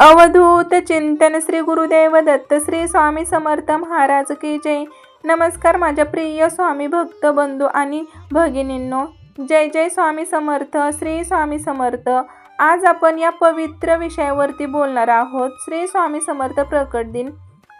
अवधूत चिंतन श्री गुरुदेव दत्त श्री स्वामी समर्थ महाराज की जय. नमस्कार माझ्या प्रिय स्वामी भक्त बंधू आणि भगिनींनो. जय जय स्वामी समर्थ श्री स्वामी समर्थ. आज आपण या पवित्र विषयावरती बोलणार आहोत. श्री स्वामी समर्थ प्रकट दिन.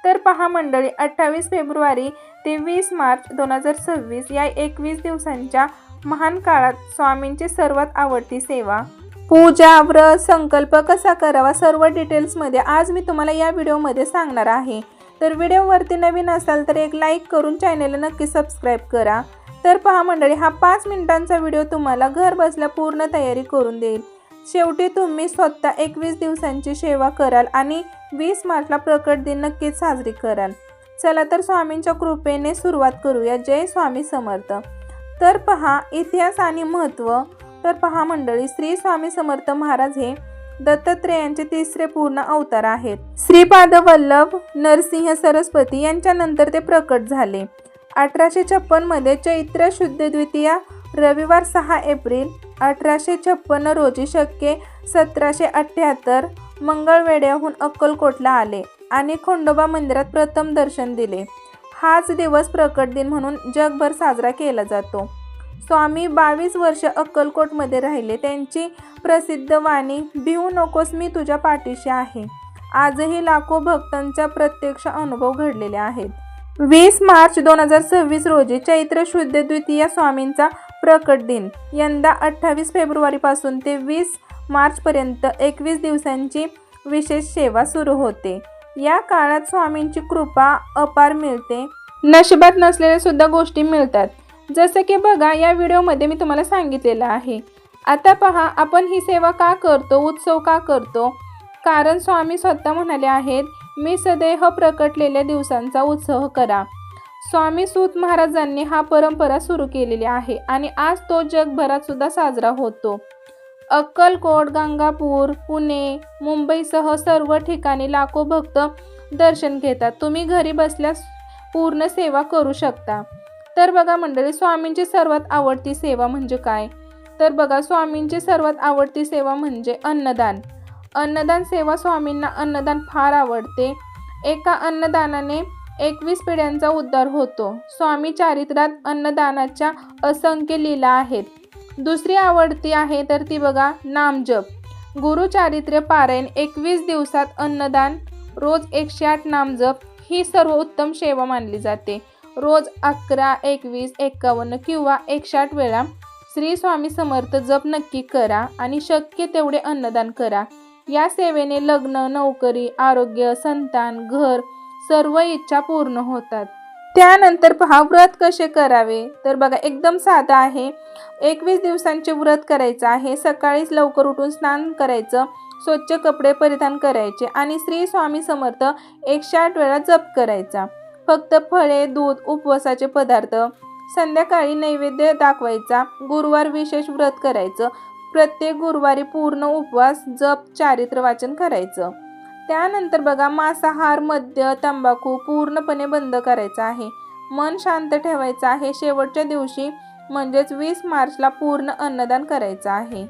तर पहा मंडळी अठ्ठावीस फेब्रुवारी ते वीस मार्च दोन हजार सव्वीस या एकवीस दिवसांच्या महान काळात स्वामींची सर्वात आवडती सेवा. पूजा व्रत संकल्प कसा करावा? सर्व डिटेल्समध्ये आज मी तुम्हाला या व्हिडिओमध्ये सांगणार आहे. तर व्हिडिओवरती नवीन असाल तर एक लाईक करून चॅनेलला नक्की सबस्क्राईब करा. तर पहा मंडळी हा पाच मिनिटांचा व्हिडिओ तुम्हाला घर बसल्या पूर्ण तयारी करून देईल. शेवटी तुम्ही स्वतः एकवीस दिवसांची सेवा कराल आणि वीस मार्चला प्रकट दिन नक्कीच साजरी कराल. चला तर स्वामींच्या कृपेने सुरुवात करूया. जय स्वामी समर्थ. तर पहा इतिहास आणि महत्त्व तर पहा मंडळी श्री स्वामी समर्थ महाराज हे दत्तात्रेयांचे तिसरे पूर्ण अवतार आहेत. श्रीपाद वल्लभ नरसिंह सरस्वती यांच्यानंतर ते प्रकट झाले. अठराशे छप्पनमध्ये चैत्र शुद्ध द्वितीया रविवार सहा एप्रिल अठराशे छप्पन्न रोजी शक्य सतराशे अठ्ठ्याहत्तर मंगळवेड्याहून अक्कलकोटला आले आणि खंडोबा मंदिरात प्रथम दर्शन दिले. हाच दिवस प्रकट दिन म्हणून जगभर साजरा केला जातो. स्वामी बावीस वर्ष अक्कलकोटमध्ये राहिले. त्यांची प्रसिद्ध वाणी भिवू नकोस मी तुझ्या पाठीशी आहे. आजही लाखो भक्तांचा प्रत्यक्ष अनुभव घडलेले आहेत. वीस मार्च दोन हजार सव्वीस रोजी चैत्र शुद्ध द्वितीय स्वामींचा प्रकट दिन. यंदा अठ्ठावीस फेब्रुवारीपासून ते वीस मार्चपर्यंत एकवीस दिवसांची विशेष सेवा सुरू होते. या काळात स्वामींची कृपा अपार मिळते. नशिबात नसलेल्या सुद्धा गोष्टी मिळतात. जसं की बघा या व्हिडिओमध्ये मी तुम्हाला सांगितलेलं आहे. आता पहा आपण ही सेवा का करतो उत्सव का करतो? कारण स्वामी स्वतः म्हणाले आहेत मी सदैव प्रकटलेल्या दिवसांचा उत्सव करा. स्वामी सूत महाराजांनी हा परंपरा सुरू केलेली आहे आणि आज तो जगभरात सुद्धा साजरा होतो. अक्कलकोट गंगापूर पुणे मुंबईसह सर्व ठिकाणी लाखो भक्त दर्शन घेतात. तुम्ही घरी बसल्यास पूर्ण सेवा करू शकता. तर बघा मंडळी स्वामींची सर्वात आवडती सेवा म्हणजे काय? तर बघा स्वामींची सर्वात आवडती सेवा म्हणजे अन्नदान. अन्नदान सेवा स्वामींना अन्नदान फार आवडते. एका अन्नदानाने एकवीस पिढ्यांचा उद्धार होतो. स्वामी चारित्रात अन्नदानाच्या असंख्य लीला आहेत. दुसरी आवडती आहे तर ती बघा नामजप. गुरुचारित्र्य पारायण एकवीस दिवसात अन्नदान रोज एकशे आठ नामजप ही सर्व उत्तम सेवा मानली जाते. रोज अकरा एकवीस एक्कावन्न किंवा एकशे आठ वेळा श्री स्वामी समर्थ जप नक्की करा आणि शक्य तेवढे अन्नदान करा. या सेवेने लग्न नोकरी आरोग्य संतान घर सर्व इच्छा पूर्ण होतात. त्यानंतर पहा व्रत कसे करावे? तर बघा एकदम साधा आहे. एकवीस दिवसांचे व्रत करायचं आहे. सकाळीच लवकर उठून स्नान करायचं स्वच्छ कपडे परिधान करायचे आणि श्री स्वामी समर्थ एकशे आठ वेळा जप करायचा. फक्त फळे दूध उपवासाचे पदार्थ. संध्याकाळी नैवेद्य दाखवायचा. गुरुवार विशेष व्रत करायचं. प्रत्येक गुरुवारी पूर्ण उपवास जप चारित्र वाचन करायचं. त्यानंतर बघा मांसाहार मद्य तंबाखू पूर्णपणे बंद करायचा आहे. मन शांत ठेवायचं आहे. शेवटच्या दिवशी म्हणजेच वीस मार्चला पूर्ण अन्नदान करायचं आहे.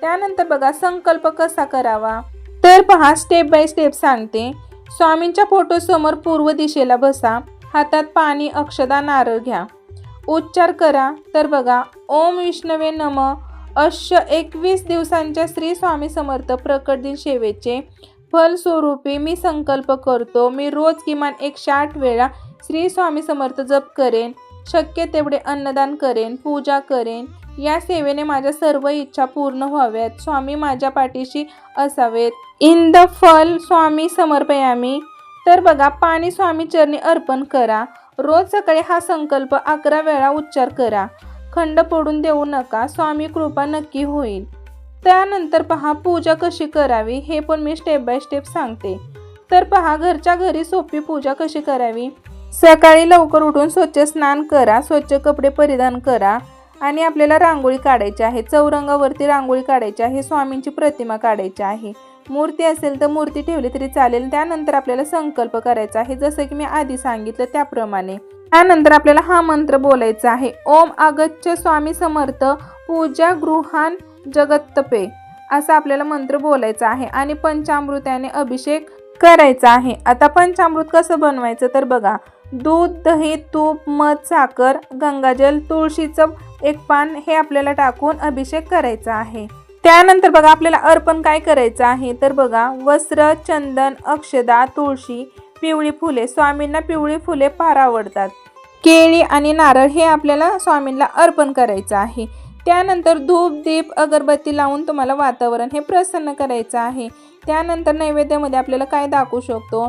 त्यानंतर बघा संकल्प कसा करावा? तर पहा स्टेप बाय स्टेप सांगते. स्वामींच्या फोटोसमोर पूर्व दिशेला बसा हातात पाणी अक्षदा नारळ घ्या. उच्चार करा तर बघा ओम विष्णवे नम. अश्य एकवीस दिवसांच्या श्री स्वामी समर्थ प्रकट दिन सेवेचे फलस्वरूपी मी संकल्प करतो मी रोज किमान एकशे आठ वेळा श्री स्वामी समर्थ जप करेन शक्य तेवढे अन्नदान करेन पूजा करेन. या सेवेने माझ्या सर्व इच्छा पूर्ण व्हाव्यात. स्वामी माझ्या पाठीशी असावेत. इन द फल स्वामी समर्पयामी. तर बघा पाणी स्वामी चरणी अर्पण करा. रोज सकाळी हा संकल्प अकरा वेळा उच्चार करा. खंड पडून देऊ नका. स्वामी कृपा नक्की होईल. त्यानंतर पहा पूजा कशी करावी हे पण मी स्टेप बाय स्टेप सांगते. तर पहा घरच्या घरी सोपी पूजा कशी करावी? सकाळी लवकर उठून स्वच्छ स्नान करा. स्वच्छ कपडे परिधान करा. आणि आपल्याला रांगोळी काढायची आहे. चौरंगावरती रांगोळी काढायची आहे. स्वामींची प्रतिमा काढायची आहे. मूर्ती असेल तर मूर्ती ठेवली तरी चालेल. त्यानंतर आपल्याला संकल्प करायचा आहे. जसं की मी आधी सांगितलं त्याप्रमाणे. त्यानंतर आपल्याला हा मंत्र बोलायचा आहे. ओम अगच्छ स्वामी समर्थ पूजा गृहान जगत्तपे. असा आपल्याला मंत्र बोलायचा आहे. आणि पंचामृत्याने अभिषेक करायचा आहे. आता पंचामृत कसं बनवायचं तर बघा. दूध दही तूप मध साखर गंगाजल तुळशीचं एक पान हे आपल्याला टाकून अभिषेक करायचा आहे. त्यानंतर बघा आपल्याला अर्पण काय करायचं आहे? तर बघा वस्त्र चंदन अक्षदा तुळशी पिवळी फुले. स्वामींना पिवळी फुले फार आवडतात. केळी आणि नारळ हे आपल्याला स्वामींना अर्पण करायचं आहे. त्यानंतर धूप दीप अगरबत्ती लावून तुम्हाला वातावरण हे प्रसन्न करायचं आहे. त्यानंतर नैवेद्यामध्ये आपल्याला काय दाखवू शकतो?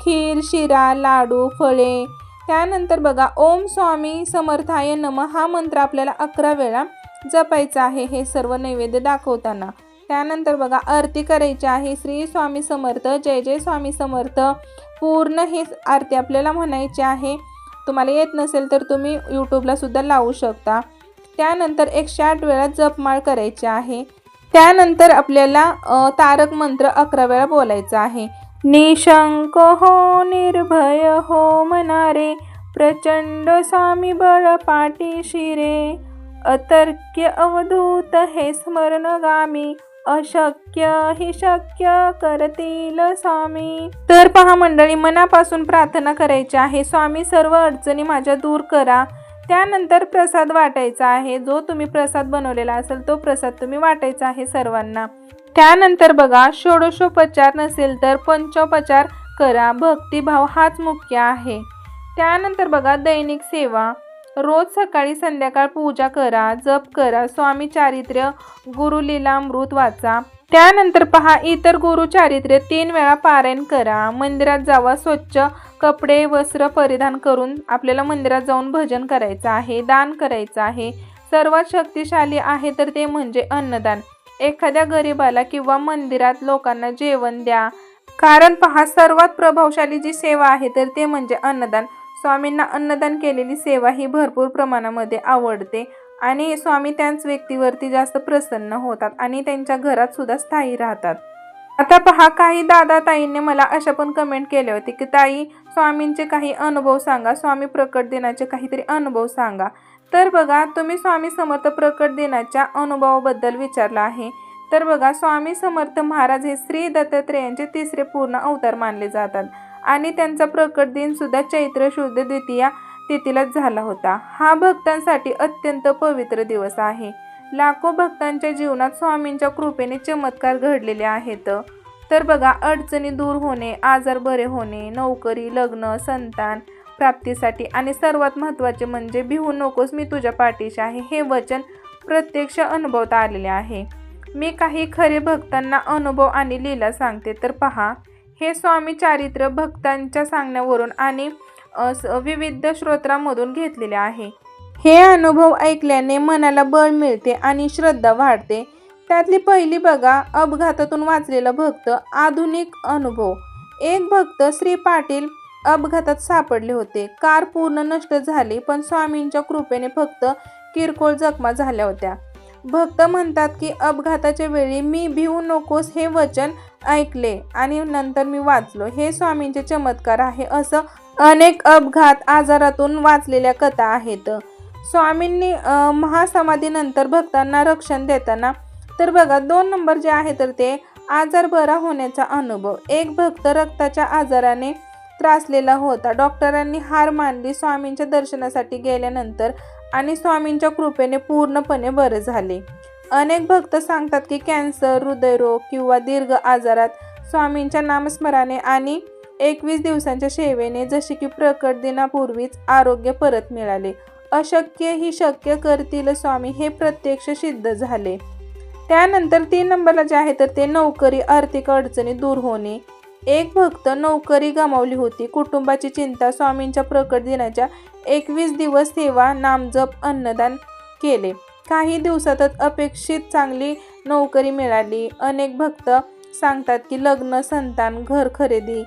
खीर शिरा लाडू फळे त्यानंतर बघा ओम स्वामी समर्थाय नम हा मंत्र आपल्याला अकरा वेळा जपायचा आहे हे सर्व नैवेद्य दाखवताना. त्यानंतर बघा आरती करायची आहे श्री स्वामी समर्थ जय जय स्वामी समर्थ. पूर्ण हे आरती आपल्याला म्हणायची आहे. तुम्हाला येत नसेल तर तुम्ही यूट्यूबला सुद्धा लावू शकता. त्यानंतर एकशे आठ वेळा जपमाळ करायची आहे. त्यानंतर आपल्याला तारक मंत्र अकरा वेळा बोलायचा आहे. निशंक हो निर्भय हो मनारे प्रचंड स्वामी बळ पाठी शिरे। अतर्क्य अवधूत हे स्मरणगामी अशक्य ही शक्य करतील स्वामी। तर पहा मंडळी मनापासून प्रार्थना करायची आहे. स्वामी सर्व अडचणी माझ्या दूर करा. त्यानंतर प्रसाद वाटायचा आहे. जो तुम्ही प्रसाद बनवलेला असेल तो प्रसाद तुम्ही वाटायचा आहे सर्वांना. त्यानंतर बघा षोडशोपचार नसेल तर पंचोपचार करा. भक्तिभाव हाच मुख्य आहे. त्यानंतर बघा दैनिक सेवा. रोज सकाळी संध्याकाळ पूजा करा जप करा स्वामी चारित्र्य गुरुलीलामृत वाचा. त्यानंतर पहा इतर गुरु चारित्र्य तीन वेळा पारायण करा. मंदिरात जावा स्वच्छ कपडे वस्त्र परिधान करून आपल्याला मंदिरात जाऊन भजन करायचं आहे दान करायचं आहे. सर्वात शक्तिशाली आहे तर ते म्हणजे अन्नदान. एखाद्या गरिबाला किंवा मंदिरात लोकांना जेवण द्या. कारण पहा सर्वात प्रभावशाली जी सेवा आहे तर ते म्हणजे अन्नदान. स्वामींना अन्नदान केलेली सेवा ही भरपूर प्रमाणामध्ये आवडते आणि स्वामी त्याच व्यक्तीवरती जास्त प्रसन्न होतात आणि त्यांच्या घरात सुद्धा स्थायी राहतात. आता पहा काही दादा ताईंनी मला अशा पण कमेंट केले होते की ताई स्वामींचे काही अनुभव सांगा. स्वामी प्रकट दिनाचे काहीतरी अनुभव सांगा. तर बघा तुम्ही स्वामी समर्थ प्रकट दिनाच्या अनुभवाबद्दल विचारला आहे. तर बघा स्वामी समर्थ महाराज हे श्री दत्तात्रेयांचे तिसरे पूर्ण अवतार मानले जातात. आणि त्यांचा प्रकट दिन सुद्धा चैत्र शुद्ध द्वितीया तिथीलाच झाला होता. हा भक्तांसाठी अत्यंत पवित्र दिवस आहे. लाखो भक्तांच्या जीवनात स्वामींच्या कृपेने चमत्कार घडलेले आहेत. तर बघा अडचणी दूर होणे आजार बरे होणे नोकरी लग्न संतान प्राप्तीसाठी. आणि सर्वात महत्त्वाचे म्हणजे भिवू नकोस मी तुझ्या पाठीशी आहे. हे वचन प्रत्यक्ष अनुभवता आलेले आहे. मी काही खरे भक्तांना अनुभव आणि लीला सांगते. तर पहा हे स्वामी चारित्र्य भक्तांच्या सांगण्यावरून आणि विविध श्रोत्रामधून घेतलेले आहे. हे अनुभव ऐकल्याने मनाला बळ मिळते आणि श्रद्धा वाढते. त्यातली पहिली बघा अपघातातून वाचलेला भक्त आधुनिक अनुभव. एक भक्त श्री पाटील अपघातात सापडले होते. कार पूर्ण नष्ट झाली पण स्वामींच्या कृपेने फक्त किरकोळ जखमा झाल्या होत्या. भक्त म्हणतात की अपघाताच्या वेळी मी भिवू नकोस हे वचन ऐकले आणि नंतर मी वाचलो. हे स्वामींचे चमत्कार आहे असं अनेक अपघात आजारातून वाचलेल्या कथा आहेत. स्वामींनी महासमाधीनंतर भक्तांना रक्षण देताना तर बघा दोन नंबर जे आहे तर ते आजार बरा होण्याचा अनुभव. एक भक्त रक्ताच्या आजाराने त्रासलेला होता. डॉक्टरांनी हार मानली स्वामींच्या दर्शनासाठी गेल्यानंतर आणि स्वामींच्या कृपेने पूर्णपणे बरे झाले. अनेक भक्त सांगतात की कॅन्सर हृदयरोग किंवा दीर्घ आजारात स्वामींच्या नामस्मराने आणि एकवीस दिवसांच्या सेवेने जसे की प्रकट दिनापूर्वीच आरोग्य परत मिळाले. अशक्य ही शक्य करतील स्वामी हे प्रत्यक्ष सिद्ध झाले. त्यानंतर तीन नंबरला जे आहे तर ते नोकरी आर्थिक अडचणी दूर होणे एक भक्त नोकरी गमावली होती. कुटुंबाची चिंता स्वामींच्या प्रकट दिनाच्या एकवीस दिवस सेवा नामजप अन्नदान केले. काही दिवसातच अपेक्षित चांगली नोकरी मिळाली. अनेक भक्त सांगतात की लग्न संतान घर खरेदी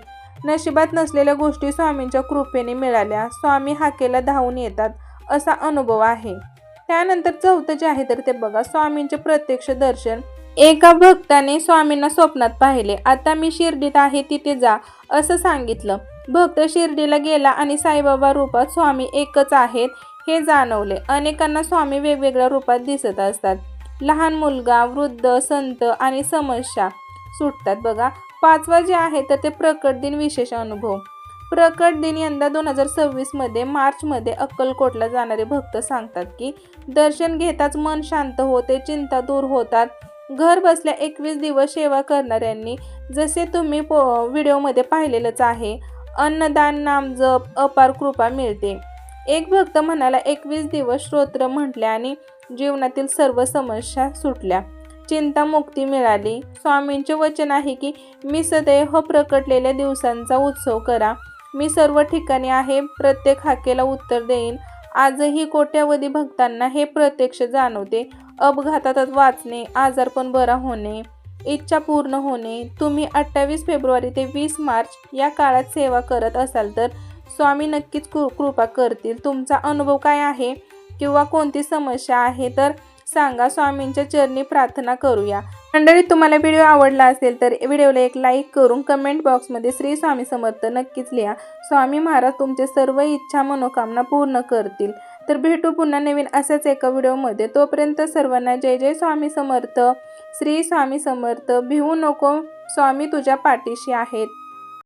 नशिबात नसलेल्या गोष्टी स्वामींच्या कृपेने मिळाल्या. स्वामी हाकेला धावून येतात असा अनुभव आहे. त्यानंतर चौथं जे आहे तर ते बघा. स्वामींचे प्रत्यक्ष दर्शन एका भक्ताने स्वामींना स्वप्नात पाहिले. आता मी शिर्डीत आहे तिथे जा असं सांगितलं. भक्त शिर्डीला गेला आणि साईबाबा रूपात स्वामी एकच आहेत हे जाणवले. अनेकांना स्वामी वेगवेगळ्या रूपात दिसत असतात. लहान मुलगा वृद्ध संत आणि समस्या सुटतात बघा. पाचवा जे आहे तर ते प्रकट दिन विशेष अनुभव. प्रकट दिन यंदा दोन हजार सव्वीसमध्ये मार्चमध्ये अक्कलकोटला जाणारे भक्त सांगतात की दर्शन घेताच मन शांत होते चिंता दूर होतात. घर बसल्या एकवीस दिवस सेवा करणाऱ्यांनी जसे तुम्ही पो व्हिडिओमध्ये पाहिलेलंच आहे अन्नदान नामजप अपार कृपा मिळते. एक भक्त म्हणाला एकवीस दिवस श्रोत्र म्हटले आणि जीवनातील सर्व समस्या सुटल्या. चिंतामुक्ती मिळाली. स्वामींचे वचन आहे की मी सदैव प्रकटलेल्या दिवसांचा उत्सव करा. मी सर्व ठिकाणी आहे प्रत्येक हाकेला उत्तर देईन. आजही कोट्यावधी भक्तांना हे प्रत्यक्ष जाणवते. अपघातात वाचणे आजारपण बरा होणे इच्छा पूर्ण होणे. तुम्ही अठ्ठावीस फेब्रुवारी ते वीस मार्च या काळात सेवा करत असाल तर स्वामी नक्कीच कृ कृपा करतील. तुमचा अनुभव काय आहे किंवा कोणती समस्या आहे तर सांगा. स्वामींच्या चरणी प्रार्थना करूया. मंडळी तुम्हाला व्हिडिओ आवडला असेल तर व्हिडिओला एक लाईक करून कमेंट बॉक्समध्ये श्री स्वामी समर्थ नक्कीच लिहा. स्वामी महाराज तुमचे सर्व इच्छा मनोकामना पूर्ण करतील. तर भेटू पुन्हा नवीन असंच एका व्हिडिओमध्ये. तोपर्यंत सर्वांना जय जय स्वामी समर्थ. श्री स्वामी समर्थ. भिवू नको स्वामी तुझ्या पाठीशी आहेत.